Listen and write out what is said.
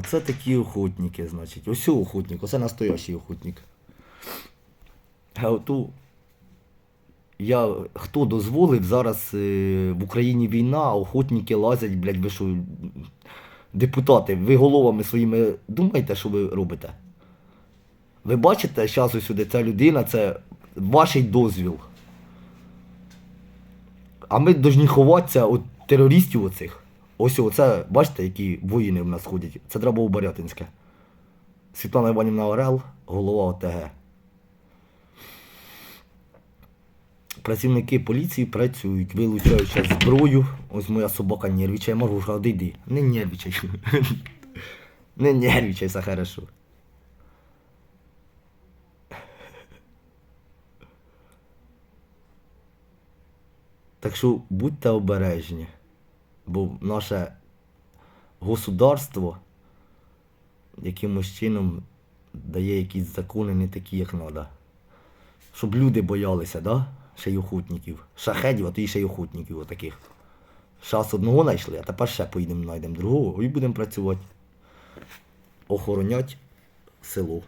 Оце такі охотники, значить. Ось охотник, оце настоящий охотник. А оту я хто дозволив зараз е, в Україні війна, а охотники лазять, блядь, ви що, депутати, ви головами своїми думаєте, що ви робите? Ви бачите, зараз сюди ця людина, це ваш дозвіл. А ми повинні від терористів оцих. Ось оце, бачите, які воїни в нас ходять. Це треба Борятинське. Світлана Іванівна Орел, голова ОТГ. Працівники поліції працюють, вилучають зараз зброю. Ось моя собака нервічає, Маргуша, одійди. Не нервічай. Не нервічай, хорошо. Так що будьте обережні, бо наше государство якимось чином дає якісь закони не такі, як треба. Щоб люди боялися, да? Ще. Шахедів, а то і ще отаких. Зараз одного знайшли, а тепер ще поїдемо знайдемо другого і будемо працювати. Охоронять село.